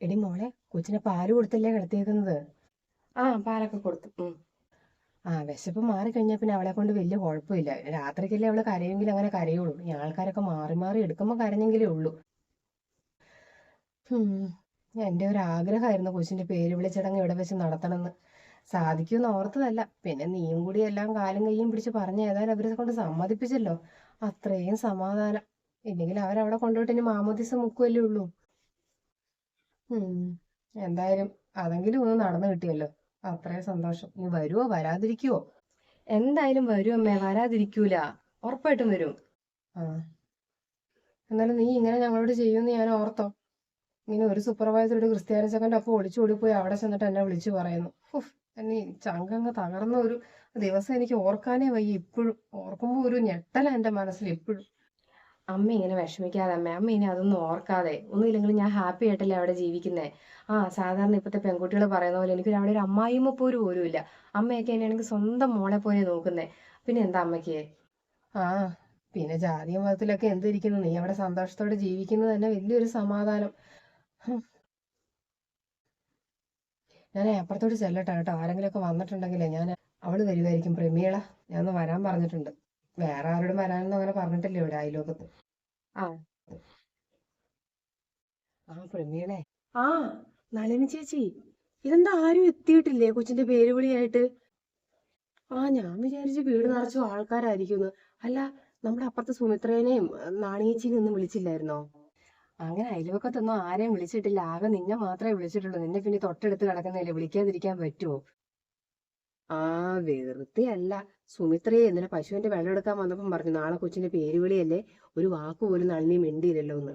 എടി മോളെ കൊച്ചിനെ പാൽ കൊടുത്തല്ലേ കിടത്തിയേക്കുന്നത്? ആ പാലൊക്കെ കൊടുത്തു. ആ വിശപ്പ് മാറിക്കഴിഞ്ഞാൽ പിന്നെ അവളെ കൊണ്ട് വലിയ കുഴപ്പമില്ല. രാത്രിക്കല്ലേ അവൾ കരയുമെങ്കിൽ അങ്ങനെ കരയുള്ളൂ. ഈ ആൾക്കാരൊക്കെ മാറി മാറി എടുക്കുമ്പോൾ കരഞ്ഞെങ്കിലേ ഉള്ളൂ. എന്റെ എന്റെ ഒരു ആഗ്രഹമായിരുന്നു കൊച്ചിന്റെ പേര് വിളിച്ചടങ്ങ് ഇവിടെ വെച്ച് നടത്തണമെന്ന്. സാധിക്കുമെന്ന് ഓർത്തതല്ല. പിന്നെ നീയും കൂടി എല്ലാം കാലും കയ്യും പിടിച്ച് പറഞ്ഞ ഏതായാലും അവരെ കൊണ്ട് സമ്മതിപ്പിച്ചല്ലോ. അത്രയും സമാധാനം. ഇല്ലെങ്കിൽ അവരവിടെ കൊണ്ടുപോയിട്ട് ഇനി മാമോദിസ മുക്കുമല്ലേ ഉള്ളൂ. എന്തായാലും അതെങ്കിലും ഒന്ന് നടന്നു കിട്ടിയല്ലോ. അത്രയും സന്തോഷം. നീ വരുവോ വരാതിരിക്കുവോ? എന്തായാലും വരും അമ്മേ വരാതിരിക്കൂല. ഉറപ്പായിട്ടും വരും. ആ. എന്നാലും നീ ഇങ്ങനെ ഞങ്ങളോട് ചെയ്യുമെന്ന് ഞാൻ ഓർത്തോ. ഇങ്ങനെ ഒരു സൂപ്പർവൈസറോട് ഒരു ക്രിസ്ത്യാനി സെക്കൻഡ് അപ്പൊ ഒളിച്ചു ഓടിപ്പോയി അവിടെ ചെന്നിട്ട് എന്നെ വിളിച്ചു പറയുന്നു. എന്നെ ചങ്കങ്ങ് തകർന്ന ഒരു ദിവസം എനിക്ക് ഓർക്കാനേ വയ്യ ഇപ്പോഴും. ഓർക്കുമ്പോൾ ഒരു ഞെട്ടല എന്റെ മനസ്സിൽ ഇപ്പോഴും. അമ്മ ഇങ്ങനെ വിഷമിക്കാതെ അമ്മ അമ്മ ഇനി അതൊന്നും ഓർക്കാതെ. ഒന്നുമില്ലെങ്കിലും ഞാൻ ഹാപ്പി ആയിട്ടല്ലേ അവിടെ ജീവിക്കുന്നത് ആ സാധാരണ ഇപ്പോഴത്തെ പെൺകുട്ടികൾ പറയുന്ന പോലെ എനിക്ക് അവിടെ ഒരു അമ്മായിമ്മ പോലും പോലും ഇല്ല അമ്മയൊക്കെ എന്നെയാണെങ്കിൽ സ്വന്തം മോളെ പോലെ നോക്കുന്നത് പിന്നെ എന്താ അമ്മയ്ക്ക്? ആ പിന്നെ ജാതിയും മതത്തിലൊക്കെ എന്തിരിക്കുന്നു? നീ അവിടെ സന്തോഷത്തോടെ ജീവിക്കുന്നത് തന്നെ വലിയൊരു സമാധാനം. ഞാൻ അപ്പുറത്തോട്ട് ചെല്ലട്ടെ കേട്ടോ. ആരെങ്കിലുമൊക്കെ വന്നിട്ടുണ്ടെങ്കിലേ ഞാൻ അവൾ വരുമായിരിക്കും പ്രമീള ഞാൻ വരാൻ പറഞ്ഞിട്ടുണ്ട്. വേറെ ആരോടും വരാനൊന്നും അങ്ങനെ പറഞ്ഞിട്ടില്ല ഇവിടെ അയലോകത്ത് ആ. ആ പ്രമീളെ. ആ നളിനി ചേച്ചി ഇതെന്താ ആരും എത്തിയിട്ടില്ലേ കൊച്ചിന്റെ പേര് വിളിയായിട്ട് ആ ഞാൻ വിചാരിച്ചു വീട് നിറച്ചു ആൾക്കാരായിരിക്കുന്നു അല്ല നമ്മുടെ അപ്പുറത്തെ സുമിത്രേനെയും നാണിയേച്ചിനെയും ഒന്നും വിളിച്ചില്ലായിരുന്നോ? അങ്ങനെ അയൽവക്കത്തൊന്നും ആരെയും വിളിച്ചിട്ടില്ല. ആകെ നിന്നെ മാത്രമേ വിളിച്ചിട്ടുള്ളൂ. നിന്നെ പിന്നെ തൊട്ടടുത്ത് കിടക്കുന്നില്ലേ വിളിക്കാതിരിക്കാൻ പറ്റുമോ ആ വെറുതെ അല്ല സുമിത്രയെ ഇന്നലെ പശുവിന്റെ വെള്ളം എടുക്കാൻ വന്നപ്പം പറഞ്ഞു നാളെ കൊച്ചിന്റെ പേരുവിളിയല്ലേ? ഒരു വാക്ക് പോലും നളിനി മിണ്ടിയില്ലല്ലോ എന്ന്.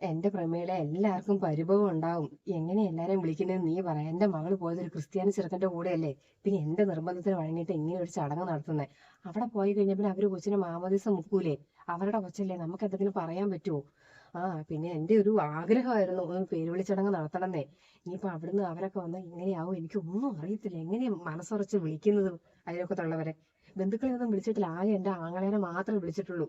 എന്റെ പ്രമേളെ എല്ലാവർക്കും പരിഭവം ഉണ്ടാവും. എങ്ങനെ എല്ലാരെയും വിളിക്കുന്നത് നീ പറ. എന്റെ മകൾ പോയത് ഒരു ക്രിസ്ത്യാനി ചെറുക്കന്റെ കൂടെയല്ലേ? പിന്നെ എന്റെ നിർബന്ധത്തിന് വഴങ്ങിയിട്ട് ഇങ്ങനെ ഒരു ചടങ്ങ് നടത്തുന്നേ. അവിടെ പോയി കഴിഞ്ഞാൽ പിന്നെ അവർ കൊച്ചിനെ മാമോദിസം മുക്കൂലേ? അവരുടെ കൊച്ചല്ലേ? നമുക്ക് എന്തെങ്കിലും പറയാൻ പറ്റുമോ ആ പിന്നെ എന്റെ ഒരു ആഗ്രഹമായിരുന്നു ഒന്ന് പേര് വിളിച്ചടങ്ങ് നടത്തണമെന്നേ. ഇനിയിപ്പോൾ അവിടുന്ന് അവരൊക്കെ വന്നാൽ ഇങ്ങനെയാവും എനിക്ക് ഒന്നും അറിയത്തില്ല. എങ്ങനെയാ മനസ്സുറച്ച് വിളിക്കുന്നത്? അതിലൊക്കത്തുള്ളവരെ ബന്ധുക്കളെ ഒന്നും വിളിച്ചിട്ടില്ല. ആകെ എന്റെ ആങ്ങളേനെ മാത്രമേ വിളിച്ചിട്ടുള്ളൂ.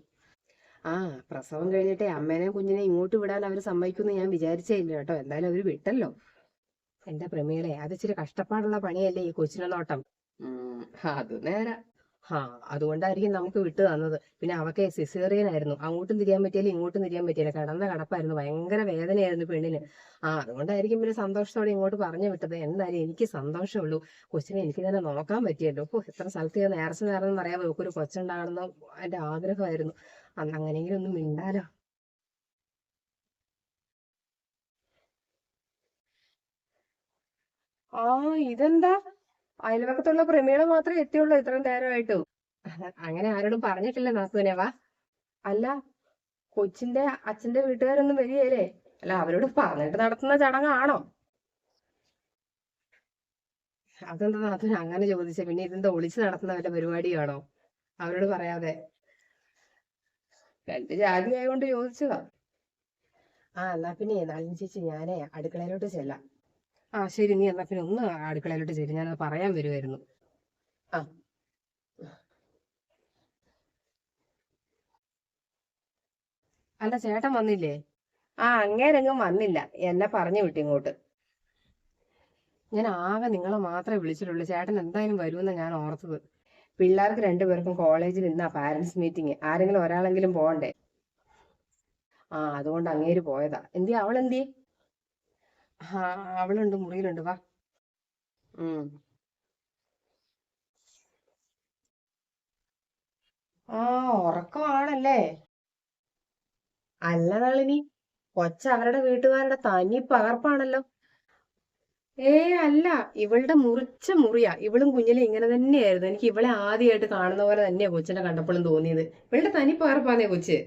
ആ പ്രസവം കഴിഞ്ഞിട്ടേ അമ്മേനെ കുഞ്ഞിനെ ഇങ്ങോട്ട് വിടാൻ അവർ സമ്മതിക്കുമെന്ന് ഞാൻ വിചാരിച്ചേ ഇല്ല കേട്ടോ. എന്തായാലും അവർ വിട്ടല്ലോ. എന്റെ പ്രമീളെ അത് ഇച്ചിരി കഷ്ടപ്പാടുള്ള പണിയല്ലേ ഈ കൊച്ചിനെ നോട്ടം? അത് നേരെ. ആ അതുകൊണ്ടായിരിക്കും നമുക്ക് വിട്ടു തന്നത്. പിന്നെ അവക്ക് സിസേറിയൻ ആയിരുന്നു. അങ്ങോട്ടും തിരിയാൻ പറ്റിയില്ല ഇങ്ങോട്ടും തിരിയാൻ പറ്റിയില്ല. കിടന്ന കിടപ്പായിരുന്നു. ഭയങ്കര വേദനയായിരുന്നു പെണ്ണിന്. ആ അതുകൊണ്ടായിരിക്കും പിന്നെ സന്തോഷത്തോടെ ഇങ്ങോട്ട് പറഞ്ഞു വിട്ടത്. എന്തായാലും എനിക്ക് സന്തോഷമുള്ളൂ. കൊച്ചിനെ എനിക്ക് തന്നെ നോക്കാൻ പറ്റിയല്ലോ. ഓ എത്ര സ്ഥലത്ത് ഞാൻ നേർച്ച നേർന്നെന്ന് അറിയാമോ ഒരു കൊച്ചുണ്ടാകണമെന്ന് എന്റെ ആഗ്രഹമായിരുന്നു. അന്ന് അങ്ങനെയെങ്കിലും ഒന്നും മിണ്ടാലോ? ആ ഇതെന്താ? അയൽവക്കത്തുള്ള പ്രമീള മാത്രമേ എത്തിയുള്ളൂ ഇത്രയും നേരമായിട്ടും. അങ്ങനെ ആരോടും പറഞ്ഞിട്ടില്ല നാത്തുവിനെ വാ. അല്ല കൊച്ചിന്റെ അച്ഛന്റെ വീട്ടുകാരൊന്നും വരികയല്ലേ? അല്ല അവരോട് പറഞ്ഞിട്ട് നടത്തുന്ന ചടങ്ങാണോ? അതെന്താ നാത്തുവിന് അങ്ങനെ ചോദിച്ച. പിന്നെ ഇതെന്താ ഒളിച്ചു നടത്തുന്ന വല്ല പരിപാടിയാണോ? അവരോട് പറയാതെ. രണ്ട് ജാതി ആയതുകൊണ്ട് ചോദിച്ചതാ. ആ എന്നാ പിന്നെ നളിനി ചേച്ചി ഞാനേ അടുക്കളയിലോട്ട് ചെല്ലാം. ആ ശരി നീ എന്നാ പിന്നെ ഒന്ന് അടുക്കളയിലോട്ട് ചേരും ഞാനത് പറയാൻ വരുമായിരുന്നു ആ. അല്ല ചേട്ടൻ വന്നില്ലേ? ആ അങ്ങേരെങ്ങും വന്നില്ല. എന്നെ പറഞ്ഞു വിട്ടു ഇങ്ങോട്ട്. ഞാൻ ആകെ നിങ്ങളെ മാത്രമേ വിളിച്ചിട്ടുള്ളൂ. ചേട്ടൻ എന്തായാലും വരുമെന്ന് ഞാൻ ഓർത്തത്. പിള്ളേർക്ക് രണ്ടുപേർക്കും കോളേജിൽ ഇന്നാ പാരന്റ്സ് മീറ്റിംഗ് ആരെങ്കിലും ഒരാളെങ്കിലും പോകണ്ടേ? ആ അതുകൊണ്ട് അങ്ങേര് പോയതാ. എന്തി അവൾ ആ അവളുണ്ട് മുറിയിലുണ്ട് വാ. ആ ഉറക്കമാണല്ലേ? അല്ല നളിനി കൊച്ച അവരുടെ വീട്ടുകാരുടെ തനി പകർപ്പാണല്ലോ. ഏ അല്ല ഇവളുടെ മുറിച്ച മുറിയാ. ഇവളും കുഞ്ഞിലെ ഇങ്ങനെ തന്നെയായിരുന്നു. എനിക്ക് ഇവളെ ആദ്യമായിട്ട് കാണുന്ന പോലെ തന്നെയാ കൊച്ചിനെ കണ്ടപ്പോഴും തോന്നിയത്. ഇവളുടെ തനി പകർപ്പാന്നേ കൊച്ച്.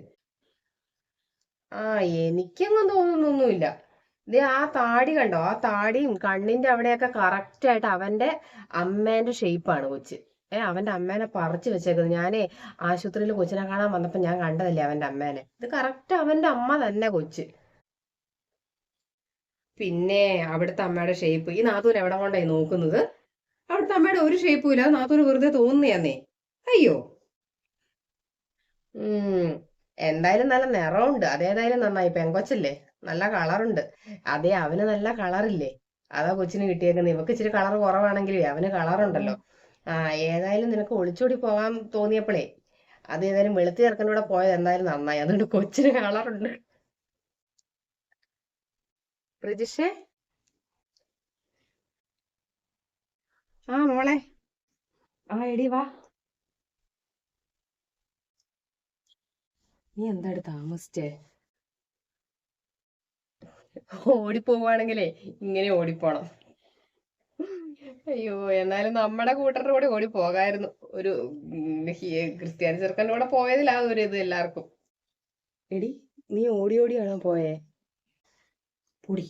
ആ എനിക്കങ്ങും തോന്നുന്നൊന്നുമില്ല. ഇത് ആ താടി കണ്ടോ? ആ താടിയും കണ്ണിന്റെ അവിടെയൊക്കെ കറക്റ്റ് ആയിട്ട് അവന്റെ അമ്മേന്റെ ഷേപ്പാണ് കൊച്ച്. ഏ അവന്റെ അമ്മേനെ പറിച്ചു വെച്ചേക്കുന്നത്. ഞാനേ ആശുപത്രിയിൽ കൊച്ചിനെ കാണാൻ വന്നപ്പോ ഞാൻ കണ്ടതല്ലേ അവന്റെ അമ്മേനെ? ഇത് കറക്റ്റ് അവന്റെ അമ്മ തന്നെ കൊച്ച്. പിന്നെ അവിടുത്തെ അമ്മയുടെ ഷേപ്പ് ഈ നാത്തൂൻ എവിടെ കൊണ്ടായി നോക്കുന്നത്? അവിടുത്തെ അമ്മയുടെ ഒരു ഷേപ്പും ഇല്ല. നാത്തൂന് വെറുതെ തോന്നുന്നയാന്നേ. അയ്യോ. ഉം. എന്തായാലും നല്ല നിറമുണ്ട് അതേതായാലും നന്നായി. പെങ്കൊച്ചല്ലേ? നല്ല കളറുണ്ട് അതെ അവന് നല്ല കളറില്ലേ അതാ കൊച്ചിന് കിട്ടിയേക്കുന്നത് ഇവക്ക് ഇച്ചിരി കളർ കുറവാണെങ്കിലേ അവന് കളറുണ്ടല്ലോ ആ ഏതായാലും നിനക്ക് ഒളിച്ചോടി പോകാൻ തോന്നിയപ്പോഴേ അത് ഏതായാലും വെളുത്തി ചേർക്കന്റെ കൂടെ പോയത് എന്തായാലും നന്നായി. അതുകൊണ്ട് കൊച്ചിന് കളറുണ്ട് പ്രജിഷേ? ആ മോളെ. ആ എടി വാ. നീ എന്താണ് താമസിച്ചേ? ഓടിപ്പോവാണെങ്കിലേ ഇങ്ങനെ ഓടിപ്പോണം. അയ്യോ എന്നാലും നമ്മുടെ കൂട്ടരുടെ കൂടെ ഓടി പോകായിരുന്നു. ഒരു ക്രിസ്ത്യാനി ചെറുക്കന്റെ കൂടെ പോയതിലാ ഒരു ഇത് എല്ലാവർക്കും എടി നീ ഓടി ഓടിയാണോ പോയേ? പൊടി.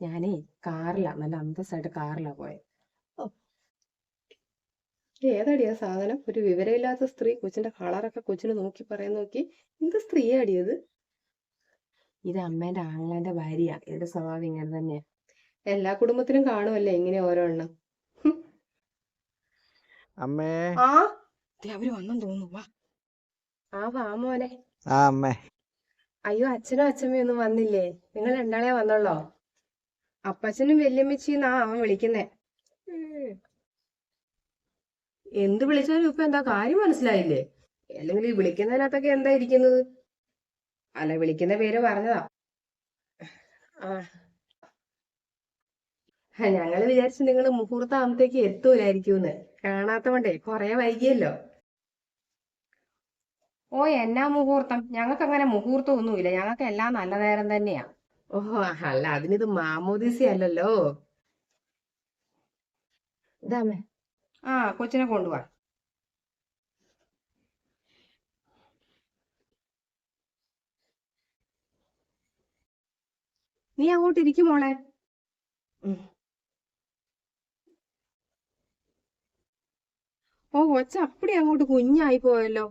ഞാനേ കാറിലാ നല്ല അന്തസ്സായിട്ട് കാറിലാ പോയെ. ഏതാടി ആ സാധനം? ഒരു വിവരമില്ലാത്ത സ്ത്രീ കൊച്ചിന്റെ കളറൊക്കെ കൊച്ചിന് നോക്കി പറയാൻ നോക്കി. എന്ത് സ്ത്രീയാടി അത്? ഇത് അമ്മേന്റെ ആങ്ങളേന്റെ ഭാര്യ. ഇവരുടെ സ്വഭാവം ഇങ്ങനെ തന്നെയാ. എല്ലാ കുടുംബത്തിലും കാണുമല്ലേ ഇങ്ങനെ ഓരോ എണ്ണം അമ്മേ. ആ? ദേ അവർ വന്നെന്ന് തോന്നുന്നു. വാ. ആ വാ മോനെ. ആ അമ്മേ. അയ്യോ അച്ഛനും അച്ഛമ്മയും ഒന്നും വന്നില്ലേ? നിങ്ങൾ രണ്ടാളെ വന്നോളോ. അപ്പച്ചനും വല്യമ്മച്ചിന്നാ അവൻ വിളിക്കുന്നേ. എന്ത് വിളിച്ചാലും ഇപ്പൊ എന്താ കാര്യം മനസ്സിലായില്ലേ? അല്ലെങ്കിൽ ഈ വിളിക്കുന്നതിനകത്തൊക്കെ എന്താ ഇരിക്കുന്നത്? അല്ല വിളിക്കുന്ന പേര് പറഞ്ഞതാ. ഞങ്ങൾ വിചാരിച്ചു നിങ്ങൾ മുഹൂർത്തം ആകുമ്പത്തേക്ക് എത്തൂലായിരിക്കുമെന്ന് കാണാത്തോണ്ടേ കൊറേ വൈകിയല്ലോ. ഓ എന്നാ മുഹൂർത്തം? ഞങ്ങൾക്ക് അങ്ങനെ മുഹൂർത്തം ഒന്നുമില്ല ഞങ്ങൾക്ക് എല്ലാം നല്ല നേരം തന്നെയാ. ഓഹോ അല്ല അതിനിത് മാമോദിസി അല്ലല്ലോ. ഇതാമേ ആ കൊച്ചിനെ കൊണ്ടുപോവാ നീ അങ്ങോട്ട് ഇരിക്കും മോളെ. ഓ കൊച്ച അപ്പടി അങ്ങോട്ട് കുഞ്ഞായി പോയല്ലോ.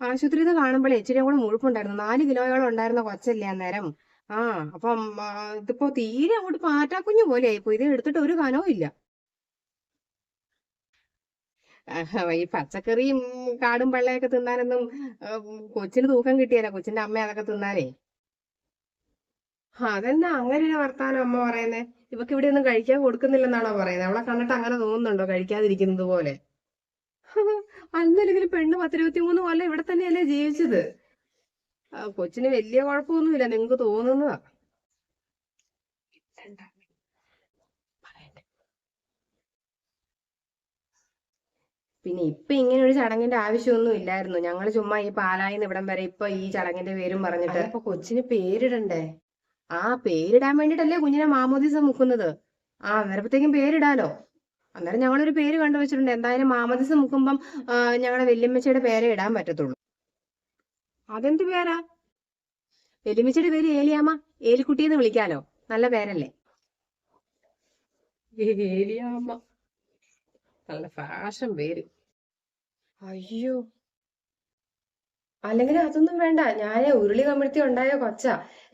ആശുപത്രിയിൽ കാണുമ്പോഴേ ഇച്ചിരി കൂടെ മുഴുപ്പുണ്ടായിരുന്നു. നാല് കിലോയോളം ഉണ്ടായിരുന്ന കൊച്ചല്ലേ അന്നേരം. ആ അപ്പം ഇതിപ്പോ തീരെ അങ്ങോട്ട് പാറ്റാക്കുഞ്ഞു പോലെ ആയിപ്പോ ഇത് എടുത്തിട്ട് ഒരു കനവും ഇല്ല ഈ പച്ചക്കറിയും കാടും പള്ളയൊക്കെ തിന്നാനൊന്നും കൊച്ചിന് തൂക്കം കിട്ടിയല്ല. കൊച്ചിന്റെ അമ്മ അതൊക്കെ തിന്നാലേ. അതെന്താ അങ്ങനെ ഒരു വർത്താനം അമ്മ പറയുന്നേ? ഇവക്ക് ഇവിടെ ഒന്നും കഴിക്കാൻ കൊടുക്കുന്നില്ലെന്നാണോ പറയുന്നത്? അവളെ കണ്ടിട്ട് അങ്ങനെ തോന്നുന്നുണ്ടോ കഴിക്കാതിരിക്കുന്നത് പോലെ? അന്നല്ലെങ്കിൽ പെണ്ണ് പത്തിരുപത്തി മൂന്ന് കൊല്ലം ഇവിടെ തന്നെയല്ലേ ജീവിച്ചത്. കൊച്ചിന് വലിയ കുഴപ്പമൊന്നുമില്ല നിങ്ങക്ക് തോന്നുന്നതാ. പിന്നെ ഇപ്പൊ ഇങ്ങനെ ഒരു ചടങ്ങിന്റെ ആവശ്യമൊന്നും ഇല്ലായിരുന്നു. ഞങ്ങൾ ചുമ്മാ ഈ പാലായിന്ന് ഇവിടം വരെ ഇപ്പൊ ഈ ചടങ്ങിന്റെ പേരും പറഞ്ഞിട്ട്. അപ്പൊ കൊച്ചിന് പേരിടണ്ടേ? ആ പേരിടാൻ വേണ്ടിട്ടല്ലേ കുഞ്ഞിനെ മാമോദീസ മുക്കുന്നത്. ആ അന്നേരപ്പത്തേക്കും പേരിടാലോ? അന്നേരം ഞങ്ങളൊരു പേര് കണ്ടുവച്ചിട്ടുണ്ട്. എന്തായാലും മാമോദീസ മുക്കുമ്പം ഞങ്ങളുടെ വല്യമ്മച്ചിയുടെ പേരെ ഇടാൻ പറ്റത്തുള്ളൂ. അതെന്ത് പേരാ? വല്യമ്മച്ചിയുടെ പേര് ഏലിയാമ്മ? ഏലിക്കുട്ടി എന്ന് വിളിക്കാലോ? നല്ല പേരല്ലേ? ഏലിയാമ്മ. നല്ല ഫാഷൻ പേര്. അയ്യോ. അല്ലെങ്കിൽ അതൊന്നും വേണ്ട. ഞാൻ ഉരുളി കമിഴ്ത്തി ഉണ്ടായ കൊച്ച.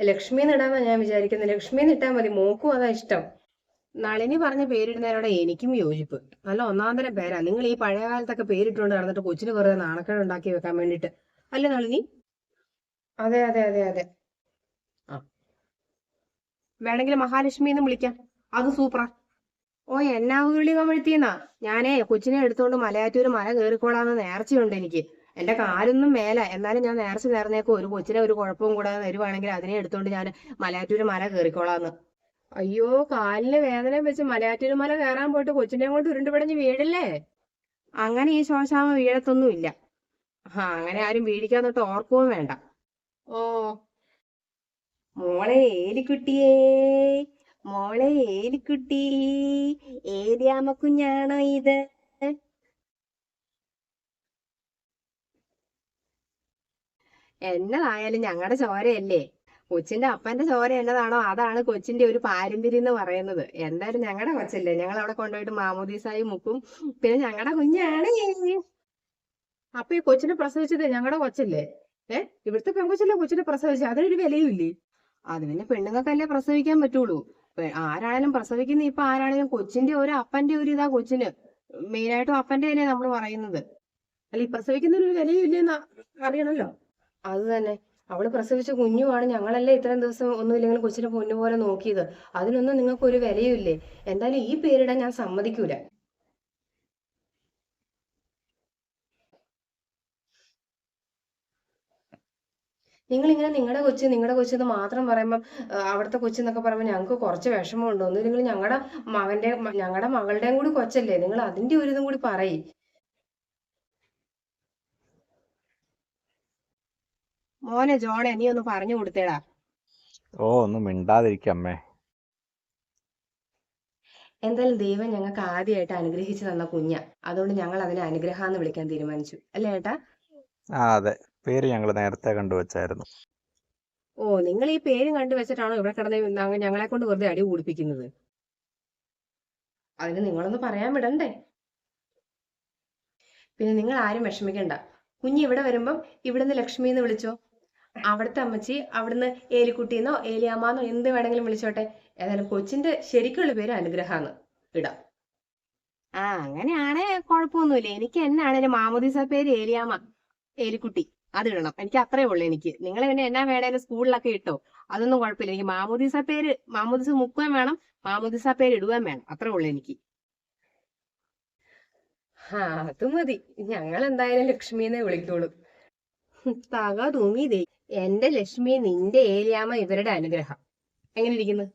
ലക്ഷ്മി ഇടാന്നാ ഞാൻ വിചാരിക്കുന്നത് ലക്ഷ്മി ഇട്ടാ മതി. മോക്കും അതാ ഇഷ്ടം. നളിനി പറഞ്ഞ പേരിടുന്നതിനോട് എനിക്കും യോജിപ്പ്. നല്ല ഒന്നാം തരം പേരാ. നിങ്ങൾ ഈ പഴയ കാലത്തൊക്കെ പേരിട്ടുകൊണ്ട് നടന്നിട്ട് കൊച്ചിന് വെറുതെ നാണക്കേട് ഉണ്ടാക്കി വെക്കാൻ വേണ്ടിട്ട് അല്ലേ നളിനി? അതെ അതെ അതെ അതെ. ആ. വേണമെങ്കിൽ മഹാലക്ഷ്മി എന്ന് വിളിക്കാം. അത് സൂപ്പറാ. ഓ എന്നാ ഉരുളി കമിഴ്ത്തിയെന്നാ? ഞാനേ കൊച്ചിനെ എടുത്തോണ്ട് മലയാറ്റൂർ മല കയറിക്കോളാന്ന് നേർച്ചയുണ്ട് എനിക്ക്. എന്റെ കാലൊന്നും മേല. എന്നാലും ഞാൻ നേർച്ച നേർന്നേക്കും ഒരു കൊച്ചിനെ ഒരു കുഴപ്പവും കൂടാതെ തരുവാണെങ്കിൽ അതിനെ എടുത്തോണ്ട് ഞാൻ മലയാറ്റൂർ മല കയറിക്കോളാന്ന് അയ്യോ കാലിന് വേദന വെച്ച് മലയാറ്റൂർ മല കയറാൻ പോയിട്ട് കൊച്ചിനെ കൊണ്ട് ഉരുണ്ടുപിടഞ്ഞ് വീഴല്ലേ? അങ്ങനെ ഈ ശോശാമ വീഴത്തൊന്നുമില്ല. ആ അങ്ങനെ ആരും വീഴിക്കാൻ ഓർക്കുകയും വേണ്ട. ഓ മോളെ ഏലിക്കുട്ടിയേ. മോളെ ഏലിക്കുട്ടി ഏരിയാമ കുഞ്ഞാണോ ഇത്? എന്നതായാലും ഞങ്ങളുടെ ചോരയല്ലേ? കൊച്ചിന്റെ അപ്പന്റെ ചോര എന്നതാണോ അതാണ് കൊച്ചിന്റെ ഒരു പാരമ്പര്യം എന്ന് പറയുന്നത്. എന്തായാലും ഞങ്ങളുടെ കൊച്ചല്ലേ. ഞങ്ങൾ അവിടെ കൊണ്ടുപോയിട്ട് മാമോദീസായി മുക്കും പിന്നെ ഞങ്ങളുടെ കുഞ്ഞാണ് അപ്പൊ ഈ കൊച്ചിനെ പ്രസവിച്ചത് ഞങ്ങളുടെ കൊച്ചല്ലേ? ഏ? ഇവിടുത്തെ പെൺകൊച്ചല്ലേ കൊച്ചിനെ പ്രസവിച്ചത്? അതിനൊരു വിലയുമില്ലേ? അത് പിന്നെ പെണ്ണുങ്ങൾക്കല്ലേ പ്രസവിക്കാൻ പറ്റുള്ളൂ. ആരാണേലും പ്രസവിക്കുന്ന ഇപ്പൊ ആരാണേലും കൊച്ചിന്റെ ഒരു അപ്പന്റെ ഒരു ഇതാ കൊച്ചിന്. മെയിനായിട്ടും അപ്പന്റെ തന്നെ നമ്മൾ പറയുന്നത്. അല്ല ഈ പ്രസവിക്കുന്നതിന് ഒരു വിലയും ഇല്ലെന്ന് അറിയണല്ലോ. അത് തന്നെ. അവൾ പ്രസവിച്ച കുഞ്ഞുമാണ് ഞങ്ങളല്ലേ ഇത്രയും ദിവസം ഒന്നുമില്ലെങ്കിലും കൊച്ചിനെ പൊന്നു പോലെ നോക്കിയത്. അതിനൊന്നും നിങ്ങൾക്ക് ഒരു വിലയുമില്ലേ എന്തായാലും ഈ പേരിടാൻ ഞാൻ സമ്മതിക്കൂല. നിങ്ങൾ ഇങ്ങനെ നിങ്ങളുടെ കൊച്ച് നിങ്ങളുടെ കൊച്ച് എന്ന് മാത്രം പറയുമ്പോൾ അവിടുത്തെ കൊച്ചെന്നൊക്കെ പറയുമ്പോൾ ഞങ്ങൾക്ക് കുറച്ച് വിഷമമുണ്ട് നിങ്ങൾ ഞങ്ങളുടെ മകന്റെ ഞങ്ങളുടെ മകളുടെയും കൂടി കൊച്ചല്ലേ. നിങ്ങൾ അതിന്റെ ഒരു ഇതും കൂടി പറയും. മോനെ ജോണെ നീ ഒന്ന് പറഞ്ഞു കൊടുത്തേടാ. ഓ ഒന്ന് മിണ്ടാതിരിക്ക അമ്മേ. എന്തായാലും ദൈവം ഞങ്ങൾക്ക് ആദ്യമായിട്ട് അനുഗ്രഹിച്ചു തന്ന കുഞ്ഞ. അതുകൊണ്ട് ഞങ്ങൾ അതിനെ അനുഗ്രഹം എന്ന് വിളിക്കാൻ തീരുമാനിച്ചു. അല്ലേ ഏട്ടാ? അതെ. പേര് ഞങ്ങൾ നേരത്തെ കണ്ടുവച്ചായിരുന്നു ഓ നിങ്ങൾ ഈ പേര് കണ്ടു വെച്ചിട്ടാണോ ഇവിടെ കിടന്ന് ഞങ്ങ- ഞങ്ങളെ കൊണ്ട് വെറുതെ അടി കൂടിപ്പിക്കുന്നത്? അതിന് നിങ്ങളൊന്ന് പറയാൻ വിടണ്ടേ? പിന്നെ നിങ്ങൾ ആരും വിഷമിക്കണ്ട. കുഞ്ഞ് ഇവിടെ വരുമ്പം ഇവിടുന്ന് ലക്ഷ്മി എന്ന് വിളിച്ചോ. അവിടുത്തെ അമ്മച്ചി അവിടുന്ന് ഏലിക്കുട്ടിന്നോ ഏലിയാമ്മന്നോ എന്ത് വേണമെങ്കിലും വിളിച്ചോട്ടെ. ഏതായാലും കൊച്ചിന്റെ ശരിക്കുള്ള പേര് അനുഗ്രഹാന്ന് ഇടാം. ആ അങ്ങനെയാണേ കുഴപ്പമൊന്നുമില്ല. എനിക്ക് എന്നാണേലും മാമോദീസ പേര് ഏലിയാമ്മ ഏലിക്കുട്ടി. അത് ഇടണം എനിക്ക് അത്രേ ഉള്ളൂ എനിക്ക്. നിങ്ങൾ പിന്നെ എന്നാ വേണേലും സ്കൂളിലൊക്കെ ഇട്ടോ? അതൊന്നും കുഴപ്പമില്ല. എനിക്ക് മാമോദിസ പേര് മാമോദിസ മുക്കുകയും വേണം മാമോദിസ പേര് ഇടുകയും വേണം. അത്രേ ഉള്ളൂ എനിക്ക്. ആ അത് മതി. ഞങ്ങൾ എന്തായാലും ലക്ഷ്മിനെ വിളിക്കോളൂ. തക തൂങ്ങിതേ എന്റെ ലക്ഷ്മി നിന്റെ ഏലിയാമ്മ ഇവരുടെ അനുഗ്രഹം. എങ്ങനെ ഇരിക്കുന്നു?